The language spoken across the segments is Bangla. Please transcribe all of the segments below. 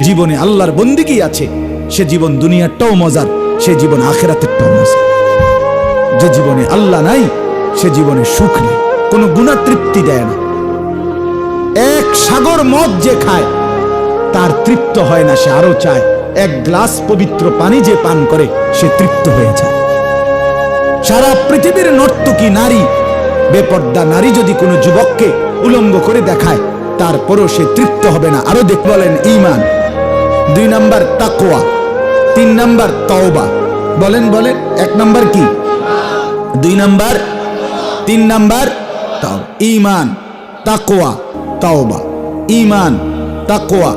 জীবনে আল্লাহর বন্দিগি আছে। সে জীবন দুনিয়ারটাও মজার, সে জীবন আখেরাতেরটাও মজার। যে জীবনে আল্লাহ নাই, সে জীবনে সুখ নেই, কোনো গুণা তৃপ্তি দেয় না। এক সাগর মদ যে খায়, তার তৃপ্ত হয় না, সে আরও চায়। এক গ্লাস পবিত্র পানি যে পান করে, সে তৃপ্ত হয়ে যায়। সারা পৃথিবীর নর্তকী নারী, বেপর্দা নারী যদি কোনো যুবককে উলঙ্গ করে দেখায়, তারপরও সে তৃপ্ত হবে না। আরও দেখ বলেন ইমান দুই নাম্বার তাকোয়া তিন নাম্বার তওবা। বলেন বলেন, এক নাম্বার কি? দুই নাম্বার, তিন নাম্বার তাও ইমান তাকোয়া তাওবা। ইমান তাকোয়া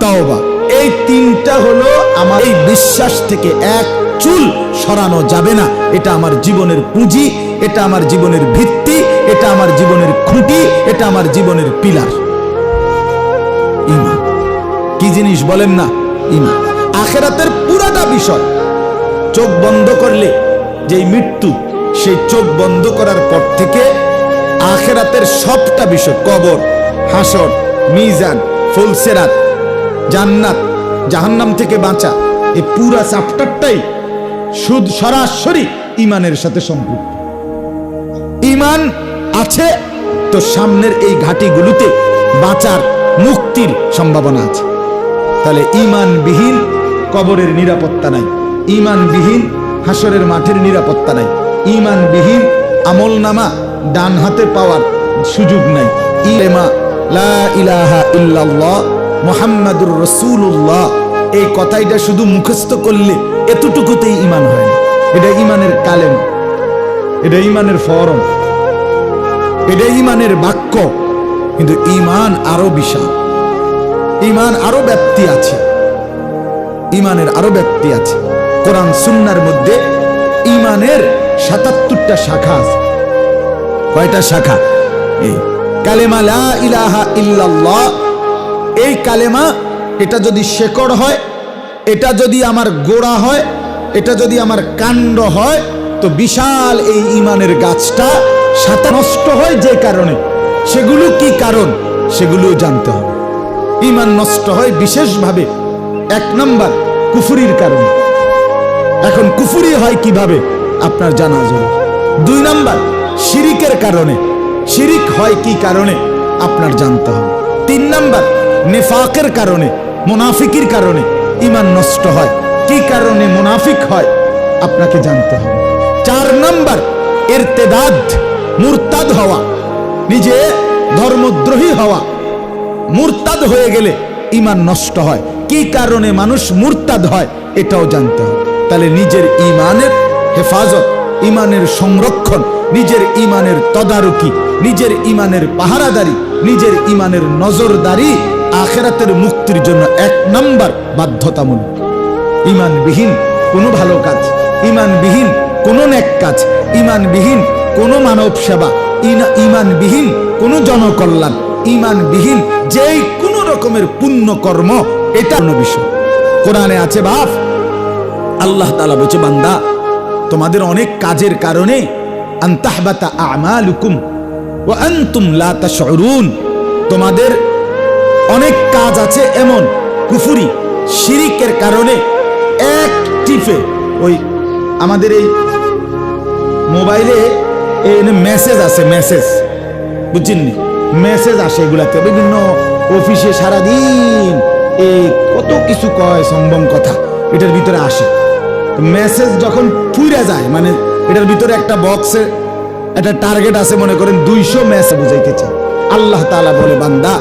তাওবা। এই তিনটা হলো আমার এই বিশ্বাস থেকে এক চুল সরানো যাবে না। এটা আমার জীবনের পুঁজি, এটা আমার জীবনের ভিত্তি, এটা আমার জীবনের খুঁটি, এটা আমার জীবনের পিলার। ইমান কি জিনিস বলেন না? ইমান। আখেরাতের পুরাটা বিষয়, চোখ বন্ধ করলে যেই মৃত্যু, সেই চোখ বন্ধ করার পর থেকে আখেরাতের সবটা বিষয়, কবর, হাসর, মিজান ফুলসেরাত জান্নাত, জাহান্নাম থেকে বাঁচা, এই পুরা চ্যাপ্টারটাই সুদ সরাসরি ইমানের সাথে সম্পৃক্ত। ইমান আছে, তো সামনের এই ঘাটিগুলোতে বাঁচার মুক্তির সম্ভাবনা আছে। তাহলে ইমানবিহীন কবরের নিরাপত্তা নাই। ইমানবিহীন হাসরের মাঠের নিরাপত্তা নাই। ইমানবিহীন আমল নামা ডান হাতে পাওয়ার সুযোগ নাই। মুহাম্মাদুর রাসূলুল্লাহ, এই কথাইটা শুধু মুখস্থ করলে এতটুকুতেই ইমান হয় এটা ইমানের কালেম, এটা ইমানের ফরম, এটা ইমানের বাক্য, কিন্তু ইমান আরও বিশাল। ইমান আরও ব্যাপ্তি আছে। ইমানের আরও ব্যাপ্তি আছে। কোরআন সুন্নার মধ্যে ইমানের সাতাত্তরটা শাখা আছে। কয়টা শাখা? এই কালেমা লা ইলাহা ইল্লাল্লাহ। এই কালেমা, এটা যদি শেকড় হয়, এটা যদি আমার গোড়া হয়, এটা যদি আমার কাণ্ড হয়, তো বিশাল এই ইমানের গাছটা সাতা নষ্ট হয় যে কারণে। সেগুলো কি কারণ? সেগুলো জানতে হবে। ইমান নষ্ট হয় বিশেষভাবে। এক নাম্বার, কুফুরির কারণে। এখন কুফুরি হয় কীভাবে? আপনার জানা জরুরি। দুই নম্বর, শিরিকের কারণে। শিরিক হয় কি কারণে? আপনার জানতে হবে। তিন নম্বর, নেফাকের কারণে, মুনাফিকির কারণে ইমান নষ্ট হয়। কি কারণে মুনাফিক হয়? আপনাকে জানতে হবে। চার নাম্বার, এরতেদাদ, মুরতাদ হওয়া। নিজে ধর্মদ্রোহী হওয়া। মুরতাদ হয়ে গেলে ইমান নষ্ট হয়। কি কারণে মানুষ মুরতাদ হয়, এটাও জানতে হবে। তাহলে নিজের ইমানের হেফাজত ইমানের সংরক্ষণ, নিজের ইমানের তদারকি, নিজের ইমানের পাহারাদারি, নিজের ইমানের নজরদারি আখেরাতের মুক্তির জন্য এক নাম্বার বাধ্যতামূলক। ইমানবিহীন কোনো ভালো কাজ ইমানবিহীন কোনো নেক কাজ ইমানবিহীন কোনো মানব সেবা ইমানবিহীন কোনো জনকল্যাণ ইমানবিহীন, যেই কোনো রকমের পুণ্য কর্ম এটা কোনো বিষয়। কোরআনে আছে বাপ আল্লাহ তালা বলছে, বান্দা, তোমাদের অনেক কাজের কারণে তোমাদের অনেক কাজ আছে এমন কুফুরি, শিরিকের কারণে এক টিপে ওই আমাদের এই মোবাইলে মেসেজ আছে মেসেজ বুঝছেননি মেসেজ আসে এগুলাতে, বিভিন্ন অফিসে সারাদিন এই কত কিছু কয় সম্ভব কথা, এটার ভিতরে আসে। মেসেজ যখন ফুইরা যায় মানে এটার ভিতরে একটা বক্সে একটা টার্গেট আছে, মনে করেন দুইশো মেসেজ বুঝাইতে চায় আল্লাহ তাআলা বলে, বান্দা,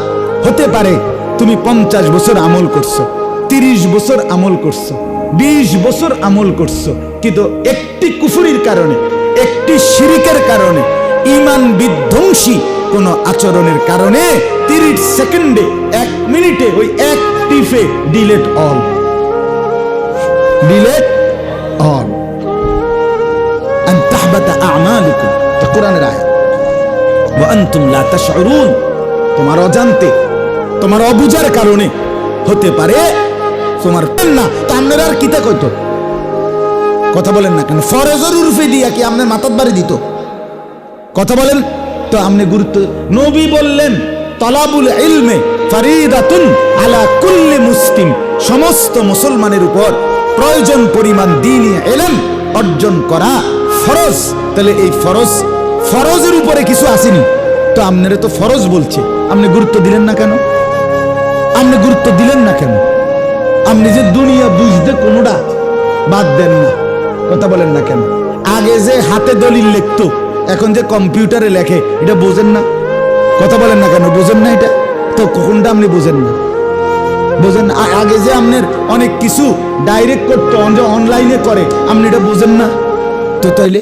হতে পারে তুমি পঞ্চাশ বছর আমল করছ, তিরিশ বছর আমল করছ, বিশ বছর আমল করছ, কিন্তু একটি কুফুরির কারণে, একটি শিরিকের কারণে ইমান বিধ্বংসী কোনো আচরণের কারণে তিরিশ সেকেন্ডে এক মিনিটে ওই এক টিফে ডিলেট অল ডিলেট অল তোমার কারণে হতে পারে তোমার আপনারা আর কথা বলেন না কেন? কি মাথার কথা বলেন। তো আপনি গুরুত্ব নবী বললেন, তলাবুল ইলমে ফারিদাতুন আলা কুল্লি মুসলিম। সমস্ত মুসলমানের উপর প্রয়োজন পরিমাণ দিনই এলেম অর্জন করা ফরজ। তাহলে এই ফরজ, ফরজের উপরে কিছু আসেনি। তো আপনারে তো ফরজ বলছে। আপনি গুরুত্ব দিলেন না কেন? আপনি গুরুত্ব দিলেন না কেন? আপনি যে দুনিয়া বুঝতে কোনোটা বাদ দেন না। কথা বলেন না কেন? আগে যে হাতে দলিল লিখতো এখন যে কম্পিউটারে লেখে, এটা বোঝেন না। কথা বলেন না কেন? বোঝেন না এটা? তো কখনটা আপনি বোঝেন না। বোঝেন না? আগে যে আপনার অনেক কিছু ডাইরেক্ট করতো অনলাইনে করে, আপনি এটা বোঝেন না। তো তাইলে?